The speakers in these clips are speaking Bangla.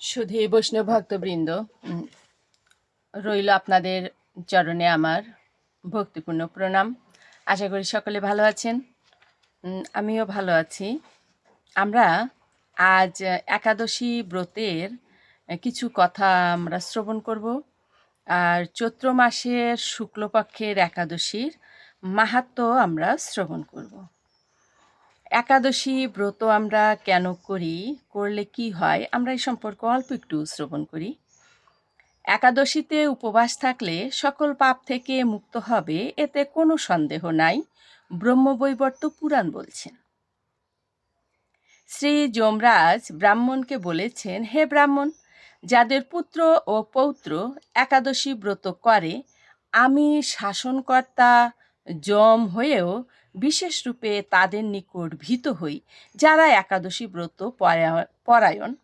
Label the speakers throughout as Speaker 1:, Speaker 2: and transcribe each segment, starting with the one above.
Speaker 1: সুধী বৈষ্ণব ভক্তবৃন্দ রইল আপনাদের চরণে আমার ভক্তিপূর্ণ প্রণাম। আশা করি সকলে ভালো আছেন আমিও ভালো আছি। আমরা আজ একাদশী ব্রতের কিছু কথা আমরা শ্রবণ করব। আর চৈত্র মাসের শুক্লপক্ষের একাদশীর মাহাত্ম্য আমরা শ্রবণ করব। একাদশী ব্রত আমরা কেন করি? করলে কি হয়? আমরা এই সম্পর্কে অল্প একটু শ্রবণ করি। একাদশীতে উপবাস থাকলে সকল পাপ থেকে মুক্ত হবে, এতে কোনো সন্দেহ নাই, ব্রহ্মবৈবর্ত পুরাণ বলছেন। শ্রী যমরাজ ব্রাহ্মণকে বলেছেন, হে ব্রাহ্মণ, যাদের পুত্র ও পৌত্র একাদশী ব্রত করে, আমি শাসনকর্তা, যম হয়েও বিশেষ রূপে তাদের নিকট ভীত হই, যারা একাদশী ব্রত পরা- পরায়ণ।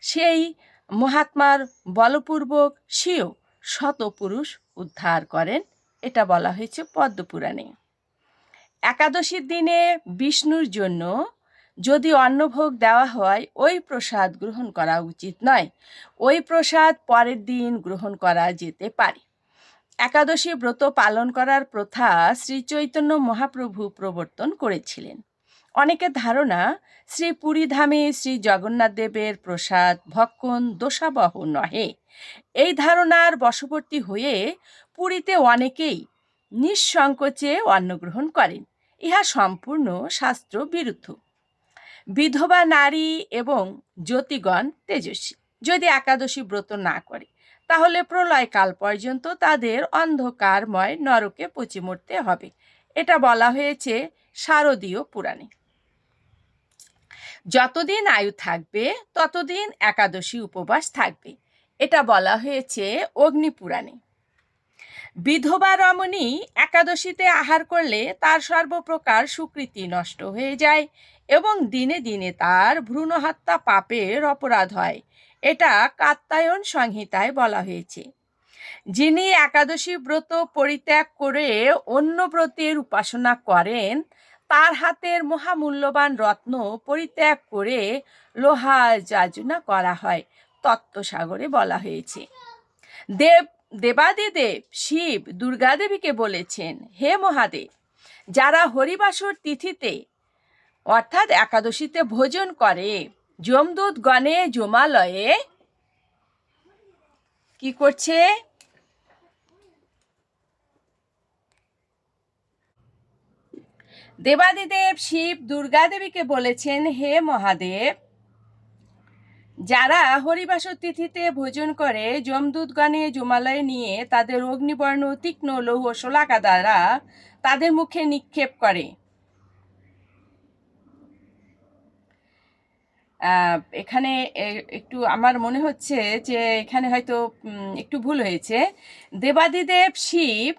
Speaker 1: সেই মহাত্মার বলপূর্বক সেও শতপুরুষ উদ্ধার করেন, এটা বলা হয়েছে পদ্মপুরাণে। একাদশীর দিনে বিষ্ণুর জন্য যদি অন্নভোগ দেওয়া হয়, ওই প্রসাদ গ্রহণ করা উচিত নয়। ওই প্রসাদ পরের দিন গ্রহণ করা যেতে পারে। একাদশী ব্রত পালন করার প্রথা শ্রী চৈতন্য মহাপ্রভু প্রবর্তন করেছিলেন। অনেকের ধারণা, শ্রী পুরীধামে শ্রী জগন্নাথ দেবের প্রসাদ, ভক্ষণ, দোষাবহ নহে। এই ধারণার বশবর্তী হয়ে পুরীতে অনেকেই নিঃসংকোচে অন্নগ্রহণ করেন। ইহা সম্পূর্ণ শাস্ত্র বিরুদ্ধ। বিধবা নারী এবং জ্যোতিগণ তেজস্বী। যদি একাদশী ব্রত না করে তাহলে প্রলয়কাল পর্যন্ত তাদের অন্ধকারময় নরকে পচি মরতে হবে। এটা বলা হয়েছে শারদীয় পুরাণে। যতদিন আয়ু থাকবে, ততদিন একাদশী উপবাস থাকবে। এটা বলা হয়েছে অগ্নিপুরাণে বিধবা রমণী একাদশীতে আহার করলে তার সর্বপ্রকার সুকৃতি নষ্ট হয়ে যায়। এবং দিনে দিনে তার ভ্রূণ হত্যা পাপের অপরাধ হয়। এটা কাত্তায়ন সংহিতায় বলা হয়েছে। যিনি একাদশী ব্রত পরিত্যাগ করে অন্য ব্রতের উপাসনা করেন, তার হাতের মহামূল্যবান রত্ন পরিত্যাগ করে লোহা যাজনা করা হয়, তত্ত্বসাগরে বলা হয়েছে। দেব, দেবাদিদেব শিব দুর্গাদেবীকে বলেছেন, হে মহাদেব, যারা হরিবাসর তিথিতে অর্থাৎ একাদশীতে ভোজন করে। যমদূত গণে জমালয়ে কি করছে? দেবাদিদেব শিব দুর্গাদেবীকে বলেছেন, হে মহাদেব, যারা হরিবাসর তিথিতে ভোজন করে, যমদূতগণে জমালয়ে নিয়ে তাদের অগ্নিবর্ণ, তীক্ষ্ণ লৌহ, শোলাকা দ্বারা তাদের মুখে নিক্ষেপ করে। এখানে একটু আমার মনে হচ্ছে যে এখানে হয়তো একটু ভুল হয়েছে। দেবাদিদেব শিব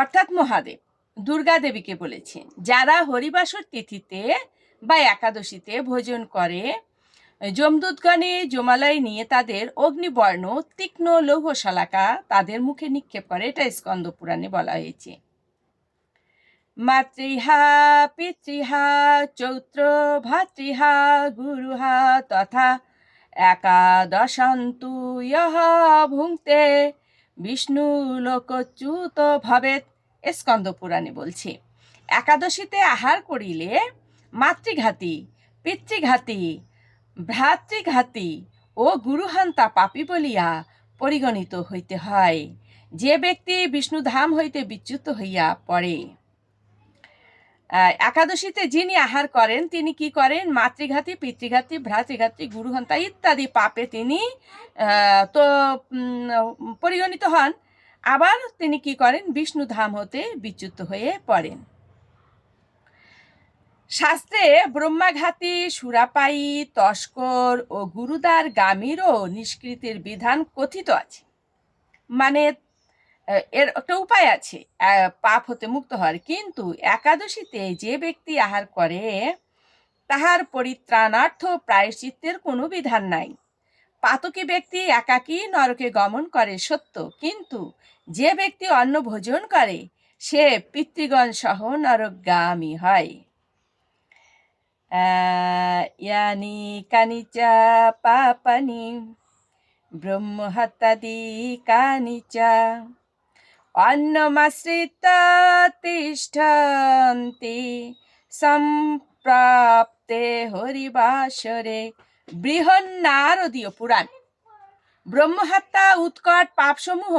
Speaker 1: অর্থাৎ মহাদেব, দুর্গা দেবীকে বলেছেন, যারা হরিবাসর তিথিতে বা একাদশীতে ভোজন করে, যমদূতগণে জমালয় নিয়ে তাদের অগ্নিবর্ণ, তীক্ষ্ণ লৌহ শলাকা তাদের মুখে নিক্ষেপ করে। এটা স্কন্দ পুরাণে বলা হয়েছে। মাতৃহা, পিতৃহা, চৌত্র ভাতৃহা, গুরুহা তথা একাদশন্তু ইহ ভুঙ্ক্তে বিষ্ণু লোকচ্যুত ভবেত স্কন্দ পুরাণে বলছে। একাদশীতে আহার করিলে মাতৃঘাতী, পিতৃঘাতী, ভ্রাতৃঘাতী ও গুরুহান্তা পাপী বলিয়া পরিগণিত হইতে হয়। যে ব্যক্তি বিষ্ণুধাম হইতে বিচ্যুত হইয়া পড়ে। একাদশীতে যিনি আহার করেন, তিনি কি করেন? মাতৃঘাতী, পিতৃঘাতী, ভ্রাতৃঘাতী গুরুহন্তা ইত্যাদি পাপে তিনি তো পরিগণিত হন। আবার তিনি কি করেন? বিষ্ণুধাম হতে বিচ্যুত হয়ে পড়েন। শাস্ত্রে ব্রহ্মাঘাতী, সুরাপায়ী, তস্কর ও গুরুদার গামীরও নিষ্কৃতির বিধান কথিত আছে। মানে এর একটা উপায় আছে। পাপ হতে মুক্ত হওয়ার। কিন্তু একাদশীতে যে ব্যক্তি আহার করে, তাহার পরিত্রাণার্থ প্রায়শ্চিত্তের কোনো বিধান নাই। পাতকী ব্যক্তি একাকী নরকে গমন করে সত্য। কিন্তু যে ব্যক্তি অন্ন ভোজন করে, সে পিতৃগণ সহ নরকগামী হয়। ইয়ানি কানিচা পাপানি, ব্রহ্মহত্যাদি কানিচা তিষ্ঠন্তি সম্প্রাপ্তে হরিবাসরে বৃহন্নারদীয় পুরাণ ব্রহ্মহত্যা উৎকট পাপসমূহ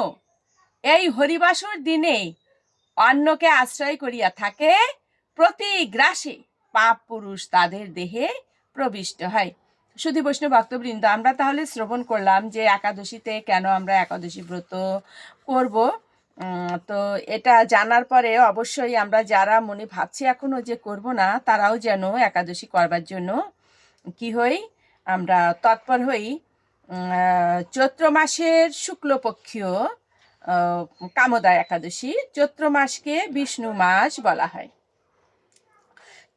Speaker 1: এই হরিবাসর দিনে অন্নকে আশ্রয় করিয়া থাকে প্রতি গ্রাসে। পাপ পুরুষ তাদের দেহে প্রবিষ্ট হয়। শুধু বৈষ্ণব ভক্তবৃন্দ, আমরা তাহলে শ্রবণ করলাম যে একাদশীতে কেন আমরা একাদশী ব্রত করব। তো এটা জানার পরে অবশ্যই আমরা যারা মনে ভাবছি এখনও যে করব না, তারাও যেন একাদশী করবার জন্য কি হই, আমরা তৎপর হই। চৈত্র মাসের শুক্লপক্ষীয় কামদা একাদশী, চৈত্র মাসকে বিষ্ণু মাস বলা হয়।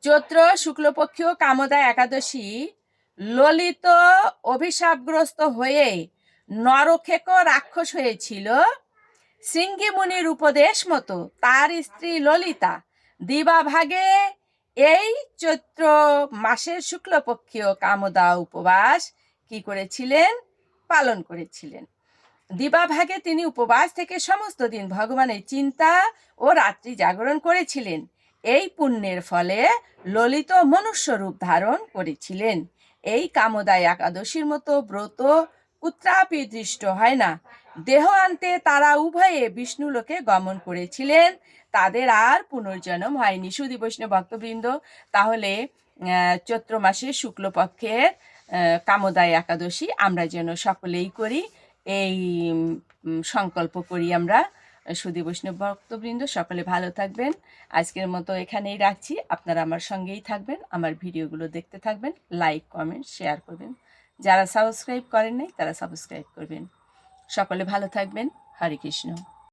Speaker 1: চৈত্র শুক্লপক্ষীয়, কামদা একাদশী ললিত অভিশাপগ্রস্ত হয়ে নরখেক রাক্ষস হয়েছিল। সিঙ্গি মুনির উপদেশ মতো তার স্ত্রী ললিতা দিবাভাগে এই চৈত্র মাসের শুক্লপক্ষীয় কামদা উপবাস কি করেছিলেন? পালন করেছিলেন। দিবাভাগে তিনি উপবাস থেকে সমস্ত দিন ভগবানের চিন্তা ও রাত্রি জাগরণ করেছিলেন। এই পুণ্যের ফলে ললিত মনুষ্য রূপ ধারণ করেছিলেন। এই কামদায় একাদশীর মতো ব্রত কুত্রাপি দৃষ্ট হয় না। দেহ আনতে তারা উভয়ে বিষ্ণুলোকে গমন করেছিলেন। তাদের আর পুনর্জন্ম হয়নি। সুদী বৈষ্ণব ভক্তবৃন্দ, তাহলে চৈত্র মাসে শুক্লপক্ষের কামদায় একাদশী আমরা যেন সকলেই করি। এই সংকল্প করি আমরা। সুদী বৈষ্ণব ভক্তবৃন্দ, সকলে ভালো থাকবেন। আজকের মতো এখানেই রাখছি। আপনারা আমার সঙ্গেই থাকবেন। আমার ভিডিওগুলো দেখতে থাকবেন। লাইক, কমেন্ট, শেয়ার করবেন। যারা সাবস্ক্রাইব করেন নাই, তারা সাবস্ক্রাইব করবেন। সকলে ভালো থাকবেন। হরে কৃষ্ণ।